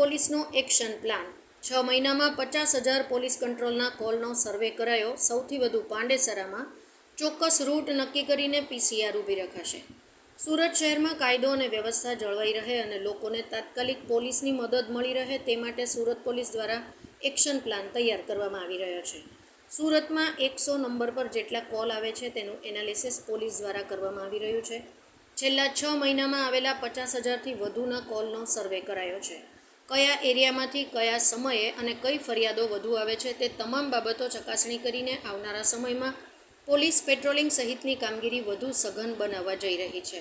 પોલીસનો action plan. છ મહિનામાં પચાસ હજાર પોલીસ કંટ્રોલના કોલનો સર્વે કરાયો. સૌથી વધુ પાંડેસરામાં ચોક્કસ રૂટ નક્કી કરીને પીસીઆર ઊભી રખાશે. સુરત શહેરમાં કાયદો અને વ્યવસ્થા જળવાઈ રહે અને લોકોને તાત્કાલિક પોલીસની મદદ મળી રહે તે માટે સુરત પોલીસ દ્વારા એક્શન પ્લાન તૈયાર કરવામાં આવી રહ્યો છે. સુરતમાં એકસો નંબર પર જેટલા કોલ આવે છે તેનું એનાલિસિસ પોલીસ દ્વારા કરવામાં આવી રહ્યું છે. છેલ્લા છ મહિનામાં આવેલા પચાસ હજારથી વધુના કોલનો સર્વે કરાયો છે. કયા એરિયામાંથી કયા સમયે અને કઈ ફરિયાદો વધુ આવે છે તે તમામ બાબતો ચકાસણી કરીને આવનારા સમયમાં પોલીસ પેટ્રોલિંગ સહિતની કામગીરી વધુ સઘન બનાવવા જઈ રહી છે.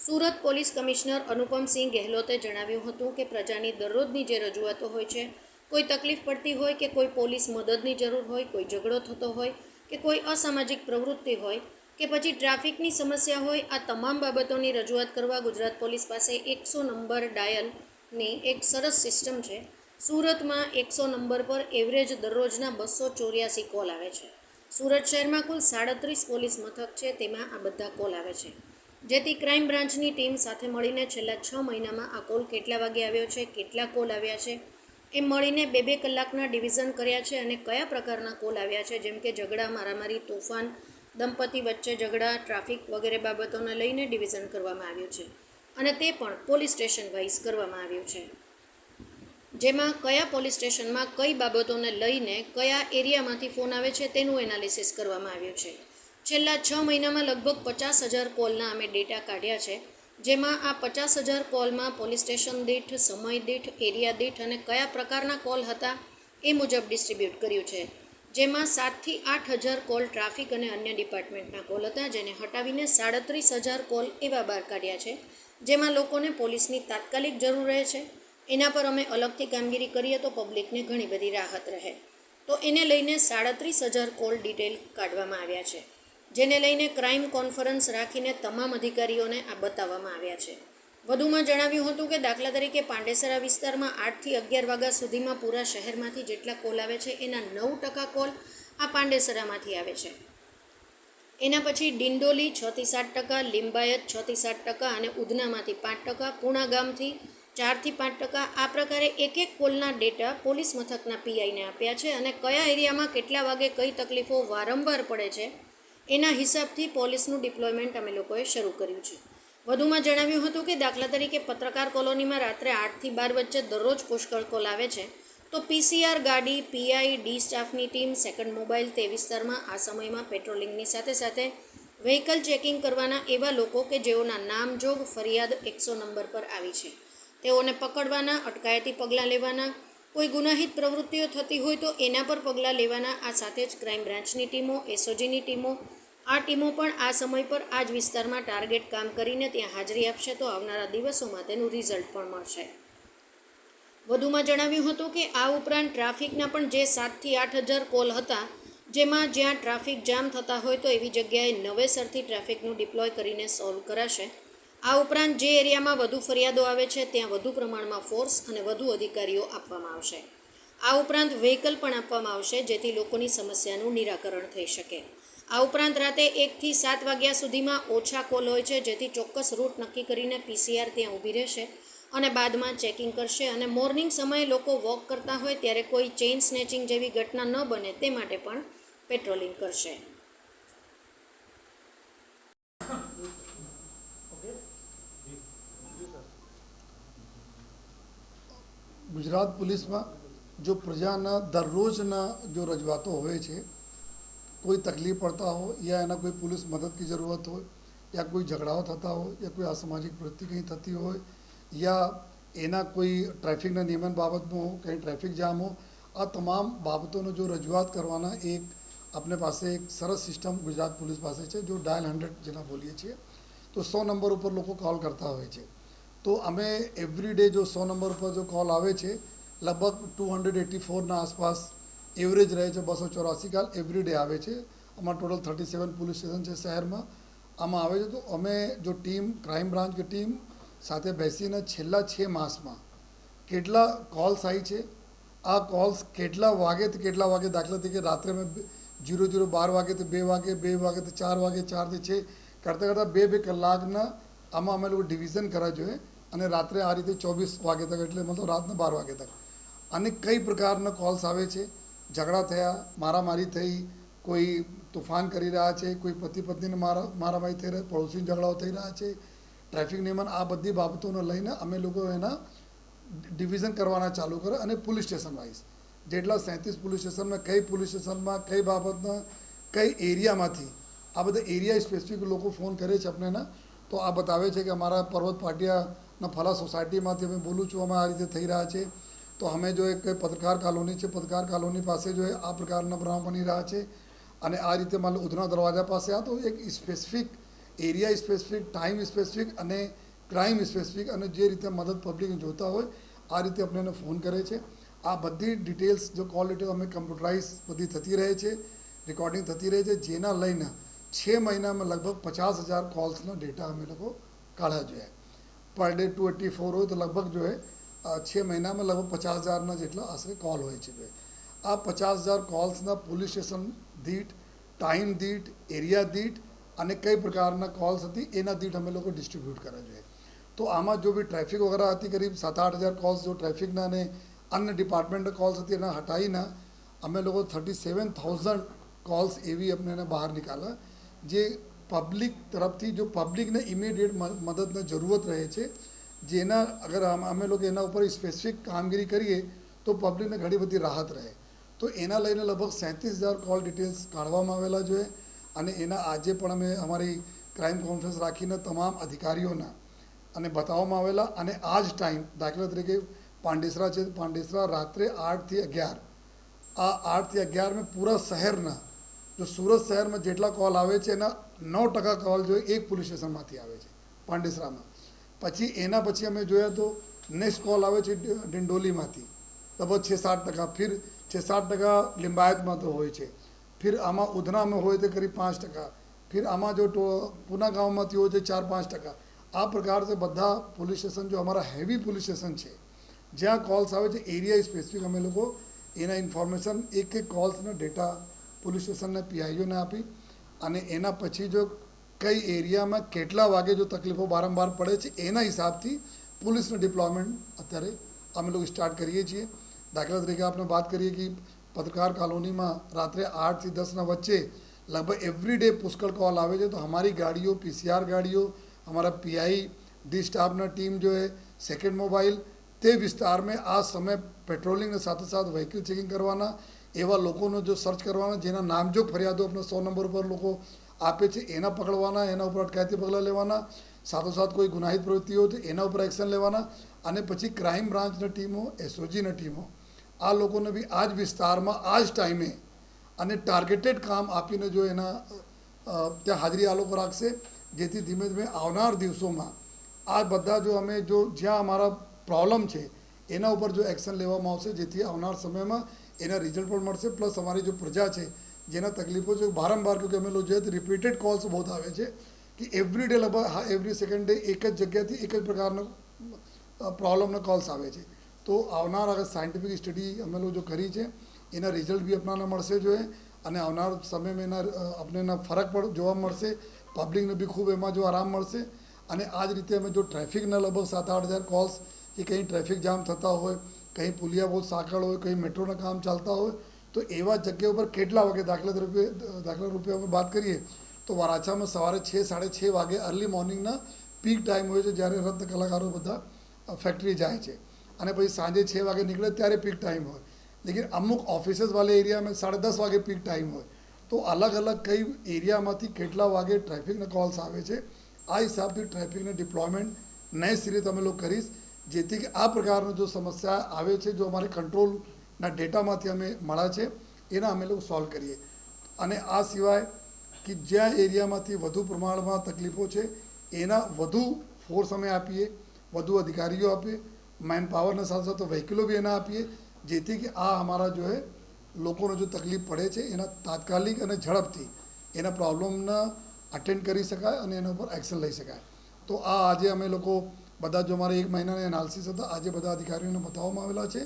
સુરત પોલીસ કમિશનર અનુપમસિંહ ગેહલોતે જણાવ્યું હતું કે પ્રજાની દરરોજની જે રજૂઆતો હોય છે, કોઈ તકલીફ પડતી હોય કે કોઈ પોલીસ મદદની જરૂર હોય, કોઈ ઝઘડો થતો હોય કે કોઈ અસામાજિક પ્રવૃત્તિ હોય કે પછી ટ્રાફિકની સમસ્યા હોય, આ તમામ બાબતોની રજૂઆત કરવા ગુજરાત પોલીસ પાસે એકસો નંબર ડાયલની એક સરસ સિસ્ટમ છે. સુરતમાં એકસો નંબર પર એવરેજ દરરોજના બસો ચોર્યાસી કોલ આવે છે. સુરત શહેરમાં કુલ સાડત્રીસ પોલીસ મથક છે, તેમાં આ બધા કોલ આવે છે. જેથી ક્રાઇમ બ્રાન્ચની ટીમ સાથે મળીને છેલ્લા છ મહિનામાં આ કોલ કેટલા વાગે આવ્યો છે, કેટલા કોલ આવ્યા છે એમ મળીને બે બે કલાકના ડિવિઝન કર્યા છે અને કયા પ્રકારના કોલ આવ્યા છે, જેમ કે ઝઘડા, મારામારી, તોફાન, દંપતી વચ્ચે ઝઘડા ટ્રાફિક વગેરે બાબતોને લઈને ડિવિઝન કરવામાં આવ્યું છે. અને તે પણ પોલીસ સ્ટેશન વાઇઝ કરવામાં આવ્યું છે. જેમાં કયા પોલીસ સ્ટેશનમાં કઈ બાબતોને લઈને કયા એરિયામાંથી ફોન આવે છે તેનું એનાલિસિસ કરવામાં આવ્યું છે. છેલ્લા છ મહિનામાં લગભગ પચાસ હજાર કોલના અમે ડેટા કાઢ્યા છે, જેમાં આ પચાસ હજાર કોલમાં પોલીસ સ્ટેશન દીઠ, સમય દીઠ, એરિયા દીઠ અને કયા પ્રકારના કોલ હતા એ મુજબ ડિસ્ટ્રીબ્યુટ કર્યું છે. જેમાં સાતથી આઠ હજાર કોલ ટ્રાફિક અને અન્ય ડિપાર્ટમેન્ટના કોલ હતા, જેને હટાવીને સાડત્રીસ હજાર કોલ એવા બહાર કાઢ્યા છે. જેમાં લોકોને પોલીસની તાત્કાલિક જરૂર રહે છે. એના પર અમે અલગથી કામગીરી કરીએ તો પબ્લિકને ઘણી બધી રાહત રહે. તો એને લઈને સાડત્રીસ હજાર કોલ ડિટેલ કાઢવામાં આવ્યા છે, જેને લઈને ક્રાઇમ કોન્ફરન્સ રાખીને તમામ અધિકારીઓને આ બતાવવામાં આવ્યા છે. વધુમાં જણાવ્યું હતું કે દાખલા તરીકે પાંડેસરા વિસ્તારમાં આઠથી અગિયાર વાગ્યા સુધીમાં પૂરા શહેરમાંથી જેટલા કોલ આવે છે, એના નવ ટકા કોલ આ પાંડેસરામાંથી આવે છે. એના પછી ડિંડોલી છથી સાત ટકા, લિંબાયત છથી સાત ટકા અને ઉધનામાંથી પાંચ ટકા, પૂણા ગામથી ચારથી પાંચ ટકા આ પ્રકારે એક એક કોલના ડેટા પોલીસ મથકના પીઆઈને આપ્યા છે અને કયા એરિયામાં કેટલા વાગે કઈ તકલીફો વારંવાર પડે છે, એના હિસાબથી પોલીસનું ડિપ્લોયમેન્ટ અમે લોકોએ શરૂ કર્યું છે. વધુમાં જણાવ્યું હતું કે દાખલા તરીકે પત્રકાર કોલોનીમાં રાત્રે આઠથી બાર વચ્ચે દરરોજ પુષ્કળ કોલ આવે છે. તો પીસીઆર ગાડી પીઆઈ ડી સ્ટાફની ટીમ, સેકન્ડ મોબાઈલ તે વિસ્તારમાં આ સમયમાં પેટ્રોલિંગની સાથે સાથે વ્હીકલ ચેકિંગ કરવાના એવા લોકો કે જેઓના નામજોગ ફરિયાદ એકસો નંબર પર આવી છે. તેઓને પકડવાના, અટકાયતી પગલાં લેવાના, કોઈ ગુનાહિત પ્રવૃત્તિઓ થતી હોય તો એના પર પગલાં લેવાના, આ સાથે જ ક્રાઇમ બ્રાન્ચની ટીમો, એસઓજીની ટીમો આ ટીમો પણ આ સમય પર આ જ વિસ્તારમાં ટાર્ગેટ કામ કરીને ત્યાં હાજરી આપશે તો આવનારા દિવસોમાં તેનું રિઝલ્ટ પણ મળશે. વધુમાં જણાવ્યું હતું કે આ ઉપરાંત ટ્રાફિકના પણ જે સાતથી આઠ હજાર કોલ હતા, જેમાં જ્યાં ટ્રાફિક જામ થતા હોય તો એવી જગ્યાએ નવેસરથી ટ્રાફિકનું ડિપ્લોય કરીને સોલ્વ કરાશે. આ ઉપરાંત જે એરિયામાં વધુ ફરિયાદો આવે છે, ત્યાં વધુ પ્રમાણમાં ફોર્સ અને વધુ અધિકારીઓ આપવામાં આવશે. આ ઉપરાંત વ્હીકલ પણ આપવામાં આવશે, જેથી લોકોની સમસ્યાનું નિરાકરણ થઈ શકે. આ ઉપરાંત રાતે એકથી સાત વાગ્યા સુધીમાં ઓછા કોલ હોય છે, જેથી ચોક્કસ રૂટ નક્કી કરીને પીસીઆર ત્યાં ઊભી રહેશે અને બાદમાં ચેકિંગ કરશે અને મોર્નિંગ સમયે લોકો વોક કરતા હોય ત્યારે કોઈ ચેઇન સ્નેચિંગ જેવી ઘટના ન બને તે માટે પણ પેટ્રોલિંગ કરશે. ગુજરાત પોલીસમાં જો પ્રજાના દરરોજના જો રજૂઆતો હોય છે કોઈ તકલીફ પડતા હોય યા એના કોઈ પોલીસ મદદ કી જરૂરત હોય, યા કોઈ ઝઘડાઓ થતા હોય, યા કોઈ અસામાજિક પ્રવૃત્તિ કંઈ થતી હોય, યા એના કોઈ ટ્રાફિકના નિયમન બાબતમાં કંઈ ટ્રાફિક જામ હો, આ તમામ બાબતોનો જો રજૂઆત કરવાના એક આપણે પાસે એક સરસ સિસ્ટમ ગુજરાત પોલીસ પાસે છે, જો ડાયલ હંડ્રેડ જેના બોલીએ છીએ, તો સો નંબર ઉપર લોકો કોલ કરતા હોય છે. તો અમે એવરી ડે જો સો નંબર ઉપર જો કોલ આવે છે, લગભગ ટુ હંડ્રેડ એટી ફોરના આસપાસ એવરેજ રહે છે બસો ચોરાસી કાલ એવરીડે આવે છે. આમાં total thirty seven police station છે શહેરમાં. આમાં આવે છે તો અમે જો ટીમ ક્રાઇમ બ્રાન્ચ કે ટીમ સાથે બેસીને છેલ્લા છ માસમાં કેટલા કોલ્સ આવી છે? આ કોલ્સ કેટલા વાગેથી કેટલા વાગે દાખલા તરીકે રાત્રે અમે જીરો જીરો બાર વાગેથી બે વાગે, બે વાગેથી ચાર વાગે ચારથી છે કરતાં કરતાં બે બે કલાકના આમાં અમે લોકો ડિવિઝન કરવા જોઈએ અને રાત્રે આ રીતે ચોવીસ વાગે તક એટલે મતલબ રાતના બાર વાગે તક. અને કઈ પ્રકારના કોલ્સ આવે છે? ઝઘડા થયા, મારામારી થઈ, કોઈ તોફાન કરી રહ્યા છે, કોઈ પતિ પત્નીને મારા, મારામારી થઈ રહ્યા પડોશી ઝઘડાઓ થઈ રહ્યા છે. ટ્રાફિક નિયમન આ બધી બાબતોને લઈને અમે લોકો એના ડિવિઝન કરવાના ચાલુ કરે અને પોલીસ સ્ટેશન વાઇઝ જેટલા સેંત્રીસ પોલીસ સ્ટેશનમાં, કઈ પોલીસ સ્ટેશનમાં, કઈ બાબતના કઈ એરિયામાંથી, આ બધા એરિયા સ્પેસિફિક લોકો ફોન કરે છે આપણને તો આ બતાવે છે કે અમારા પર્વત પાટિયાના ફલા સોસાયટીમાંથી અમે બોલું છું, અમે આ રીતે થઈ રહ્યા છે. તો અમે જો એક પત્રકાર કોલોની છે, પત્રકાર કોલોની પાસે જો આ પ્રકારના બનાવ બની રહ્યા છે અને આ રીતે માનો ઉધના દરવાજા પાસે આ તો એક specific area specific time specific અને ક્રાઇમ સ્પેસિફિક અને જે રીતે મદદ પબ્લિક જોતા હોય, આ રીતે આપણે ફોન કરે છે. આ બધી ડિટેલ્સ જો કોલ ડિટેલ અમે કમ્પ્યુટરાઇઝ બધી થતી રહે છે રેકોર્ડિંગ થતી રહે છે, જેના લઈને છ મહિનામાં લગભગ પચાસ હજાર કોલ્સનો ડેટા અમે લોકો કાઢ્યા જોઈએ per day to eighty four હોય તો લગભગ જો એ છ મહિનામાં લગભગ પચાસ હજારના જેટલા આશરે કોલ હોય છે આ પચાસ હજાર કોલ્સના પોલીસ સ્ટેશન દીઠ ટાઈમ દીઠ એરિયા દીઠ અને કઈ પ્રકારના કોલ્સ હતી એના દીઠ અમે લોકો ડિસ્ટ્રીબ્યુટ કરવા જોઈએ. તો આમાં જો બી ટ્રાફિક વગેરે હતી કરીબ સાત આઠ હજાર કોલ્સ જો ટ્રાફિકના અને અન્ય ડિપાર્ટમેન્ટના કોલ્સ હતી એના હટાવીને અમે લોકો થર્ટી સેવન થાઉઝન્ડ કોલ્સ એવી અમને બહાર નીકાળ્યા. જે પબ્લિક તરફથી, જો પબ્લિકને ઇમિડિયેટ મદદની જરૂરત રહે છે જેના અગર અમે લોકો એના ઉપર સ્પેસિફિક કામગીરી કરીએ, તો પબ્લિકને ઘણી બધી રાહત રહે. તો એના લઈને લગભગ સેંત્રીસ હજાર કોલ ડિટેલ્સ કાઢવામાં આવેલા જોઈએ અને એના આજે પણ અમે અમારી ક્રાઇમ કોન્ફરન્સ રાખીને તમામ અધિકારીઓના અને બતાવવામાં આવેલા અને આ જ ટાઈમ દાખલા તરીકે પાંડેસરા છે, પાંડેસરા રાત્રે આઠથી અગિયાર. આ આઠથી અગિયારમાં પૂરા શહેરના, જો સુરત શહેરમાં જેટલા કોલ આવે છે એના નવ ટકા કોલ જો એક પોલીસ સ્ટેશનમાંથી આવે છે, પાંડેસરામાં. પછી એના પછી અમે જોયા તો નેક્સ્ટ કોલ આવે છે ડિંડોલીમાંથી. લગભગ છ સાત ટકા, ફિર છ સાત ટકા લિંબાયતમાં તો હોય છે. ફિર આમાં ઉધનામાં હોય તો કરીબ પાંચ ટકા. ફિર આમાં જો પૂના ગામમાંથી હોય છે ચાર પાંચ ટકા. આ પ્રકાર से બધા પોલીસ સ્ટેશન જો અમારા હેવી પોલીસ સ્ટેશન છે. જ્યાં કોલ્સ આવે છે એરિયા સ્પેસિફિક અમે લોકો એના ઇન્ફોર્મેશન એક એક કોલ્સના ડેટા પોલીસ સ્ટેશનને પીઆઈઓને આપી અને એના પછી જો કઈ એરિયામાં કેટલા વાગે જો તકલીફો વારંવાર પડે છે એના હિસાબથી પોલીસનું ડિપ્લોયમેન્ટ અત્યારે અમે લોકો સ્ટાર્ટ કરીએ છીએ. દાખલા તરીકે આપણે વાત કરીએ કે પત્રકાર કોલોનીમાં રાત્રે આઠથી દસના વચ્ચે લગભગ એવરી ડે પુષ્કળ કોલ આવે છે. તો અમારી ગાડીઓ પીસીઆર ગાડીઓ, અમારા પીઆઈ ડી સ્ટાફના ટીમ જો એ સેકન્ડ મોબાઈલ તે વિસ્તારમાં આ સમય પેટ્રોલિંગની સાથે સાથે વ્હીકલ ચેકિંગ કરવાના એવા લોકોનો જો સર્ચ કરવાનો જેના નામ જો ફરિયાદો આપણે સો નંબર પર લોકો આપે છે, એના પકડવાના, એના ઉપર અટકાયતી પગલાં લેવાના, સાથોસાથ કોઈ ગુનાહિત પ્રવૃત્તિ હોય તો એના ઉપર એક્શન લેવાના, અને પછી ક્રાઇમ બ્રાન્ચની ટીમો એસઓજીની ટીમો, આ લોકોને બી આ જ વિસ્તારમાં આ જ ટાઈમે અને ટાર્ગેટેડ કામ આપીને જો એના ત્યાં હાજરી આ લોકો રાખશે, જેથી ધીમે ધીમે આવનાર દિવસોમાં આ બધા જો અમે જો જ્યાં અમારા પ્રોબ્લેમ છે, એના ઉપર જો એક્શન લેવામાં આવશે, જેથી આવનાર સમયમાં એના રિઝલ્ટ પણ મળશે પ્લસ અમારી જો પ્રજા છે જેના તકલીફો છે, વારંવાર કે અમે લોકો જોઈએ રિપીટેડ કોલ્સ બહુ આવે છે કે એવરી ડે લગભગ હા એવરી સેકન્ડ ડે એક જ જગ્યાથી એક જ પ્રકારનો પ્રોબ્લેમના કોલ્સ આવે છે. તો આવનાર અગર સાયન્ટિફિક સ્ટડી અમે લોકો જો કરી છે, એના રિઝલ્ટ બી આપણાને મળશે જોઈએ અને આવનાર સમયમાં એના આપણને ફરક પણ જોવા મળશે પબ્લિકને બી ખૂબ એમાં જો આરામ મળશે અને આ જ રીતે અમે જો ટ્રાફિકના લગભગ સાત આઠ હજાર કોલ્સ કે કંઈ ટ્રાફિક જામ થતા હોય, કંઈ પુલિયા બહુ સાંકળ હોય, કંઈ મેટ્રોના કામ ચાલતા હોય તો એવા જગ્યા ઉપર કેટલા વાગે દાખલા તરીકે, દાખલા રૂપે અમે વાત કરીએ, તો વરાછામાં સવારે છ, સાડે છ વાગે અર્લી મોર્નિંગના પીક ટાઈમ હોય છે જ્યારે રત્ન કલાકારો બધા ફેક્ટરી જાય છે. અને પછી સાંજે છ વાગે નીકળે ત્યારે પીક ટાઈમ હોય. લેકિન અમુક ઓફિસીસ વાળા એરિયામાં સાડા દસ વાગે પીક ટાઈમ હોય. તો અલગ અલગ કઈ એરિયામાંથી કેટલા વાગે ટ્રાફિકના કોલ્સ આવે છે, આ હિસાબથી ટ્રાફિકને ડિપ્લોયમેન્ટ નઈ રીતે અમે લોકો કરીશ. જેથી કે આ પ્રકારનો જો સમસ્યા આવે છે, જો અમારે કંટ્રોલના ડેટામાંથી અમે મળ્યા છે, એના અમે લોકો સોલ્વ કરીએ. અને આ સિવાય કે જ્યાં એરિયામાંથી વધુ પ્રમાણમાં તકલીફો છે, એના વધુ ફોર્સ અમે આપીએ, વધુ અધિકારીઓ આપીએ મેન પાવરના સાથે સાથે વ્હીકલો બી એના આપીએ, જેથી કે આ અમારા જો હે, લોકોને જો તકલીફ પડે છે, એના તાત્કાલિક અને ઝડપથી એના પ્રોબ્લેમના અટેન્ડ કરી શકાય અને એના ઉપર એક્શન લઈ શકાય. તો આ આજે અમે લોકો બધા જો અમારે એક મહિનાના એનાલિસિસ હતા, આજે બધા અધિકારીઓને બતાવવામાં આવેલા છે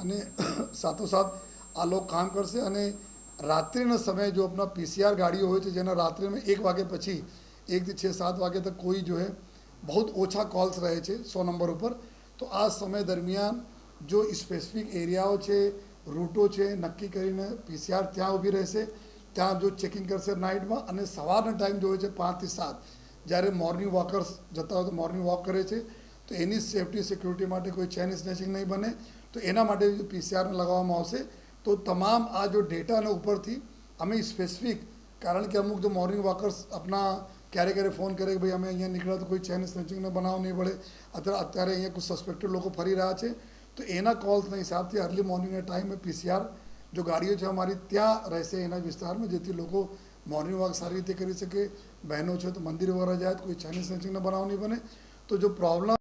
અને સાથોસાથ આ લોકો કામ કરશે અને રાત્રિના સમય જો આપણા પીસીઆર ગાડીઓ હોય છે, જેના રાત્રિમાં એક વાગે પછી એકથી છ, સાત વાગે તક કોઈ જો બહુ જ ઓછા કોલ્સ રહે છે સો નંબર ઉપર, તો આ સમય દરમિયાન જો સ્પેસિફિક એરિયાઓ છે રૂટો છે, નક્કી કરીને પીસીઆર ત્યાં ઊભી રહેશે, ત્યાં જો ચેકિંગ કરશે નાઇટમાં અને સવારનો ટાઈમ જો હોય છે પાંચથી સાત, જ્યારે મોર્નિંગ વોકર્સ જતા હોય તો મોર્નિંગ વોક કરે છે, તો એની સેફટી સિક્યુરિટી માટે કોઈ ચેન સ્નેચિંગ નહીં બને તો એના માટે પીસીઆરને લગાવવામાં આવશે તો તમામ આ જો ડેટાના ઉપરથી અમે સ્પેસિફિક કારણ કે અમુક જો મોર્નિંગ વોકર્સ આપણા ક્યારે ક્યારે ફોન કરે કે ભાઈ અમે અહીંયા નીકળ્યા તો કોઈ ચેન સ્નેચિંગનો બનાવ નહીં પડે અત્યારે અત્યારે અહીંયા કોઈ સસ્પેક્ટેડ લોકો ફરી રહ્યા છે તો એના કોલ્સના હિસાબથી અર્લી મોર્નિંગના ટાઈમે પીસીઆર જો ગાડીઓ છે અમારી ત્યાં રહેશે એના વિસ્તારમાં જેથી લોકો મોર્નિંગ વોક સારી રીતે કરી શકે બહેનો છે તો મંદિર વગેરે જાય તો કોઈ ચાઇનીઝ સ્નેચિંગનો બનાવ નહીં બને તો જો પ્રોબ્લેમ